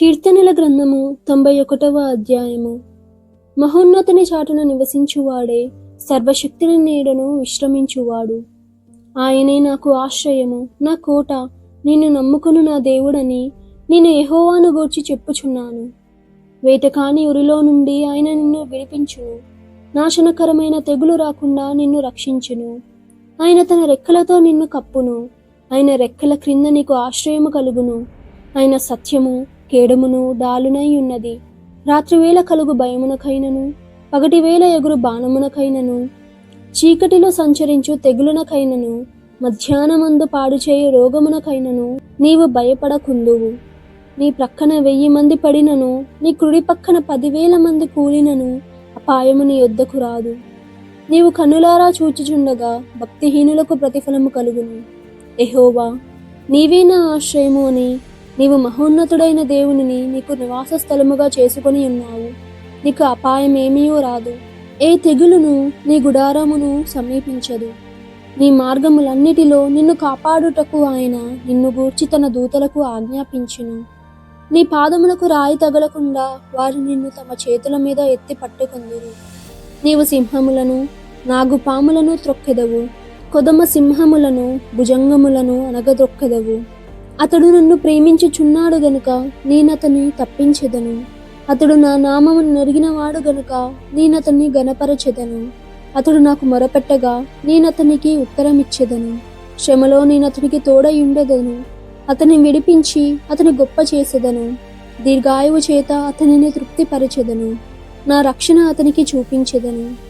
కీర్తనల గ్రంథము తొంభై ఒకటవ అధ్యాయము. మహోన్నతుని చాటున నివసించువాడే సర్వశక్తిని నీడను విశ్రమించువాడు. ఆయనే నాకు ఆశ్రయము నా కోట నిన్ను నమ్ముకును నా దేవుడని నేను ఎహోవాను గూర్చి చెప్పుచున్నాను. వేటకాని ఉరిలో నుండి ఆయన నిన్ను విడిపించును. నాశనకరమైన తెగులు రాకుండా నిన్ను రక్షించును. ఆయన తన రెక్కలతో నిన్ను కప్పును. ఆయన రెక్కల క్రింద నీకు ఆశ్రయము కలుగును. ఆయన సత్యము కేడమును డాలునై ఉన్నది. రాత్రివేళ కలుగు భయమునకైనను పగటివేళ ఎగురు బాణమునకైనను చీకటిలో సంచరించు తెగులునకైనను మధ్యాహ్నమందు పాడుచేయు రోగమునకైనను నీవు భయపడకుందువు. నీ ప్రక్కన వెయ్యి మంది పడినను నీ కుడి పక్కన పదివేల మంది కూలినను అపాయము నీ యొద్దకు రాదు. నీవు కన్నులారా చూచుచుండగా భక్తిహీనులకు ప్రతిఫలము కలుగును. ఎహోవా నీవే నా ఆశ్రయము అని నీవు మహోన్నతుడైన దేవునిని నీకు నివాస స్థలముగా చేసుకొని ఉన్నావు. నీకు అపాయం ఏమీయో రాదు. ఏ తెగులును నీ గుడారమును సమీపించదు. నీ మార్గములన్నిటిలో నిన్ను కాపాడుటకు ఆయన నిన్ను గూర్చి తన దూతలకు ఆజ్ఞాపించును. నీ పాదములకు రాయి తగలకుండా వారు నిన్ను తమ చేతుల మీద ఎత్తి పట్టుకుందురు. నీవు సింహములను నాగుపాములను త్రొక్కెదవు. కొదమ సింహములను భుజంగములను అనగదొక్కెదవు అతడు నన్ను ప్రేమించుచున్నాడు గనుక నేనతని తప్పించెదను. అతడు నా నామమును నెరిగినవాడు గనుక నేనతన్ని గనపరచెదను అతడు నాకు మొరపెట్టగా నేనతనికి ఉత్తరమిచ్చెదను. శ్రమలో నేనతనికి తోడయుండెదను. అతని విడిపించి అతని గొప్ప చేసేదను దీర్ఘాయువు చేత అతనిని తృప్తిపరచెదను. నా రక్షణ అతనికి చూపించెదను.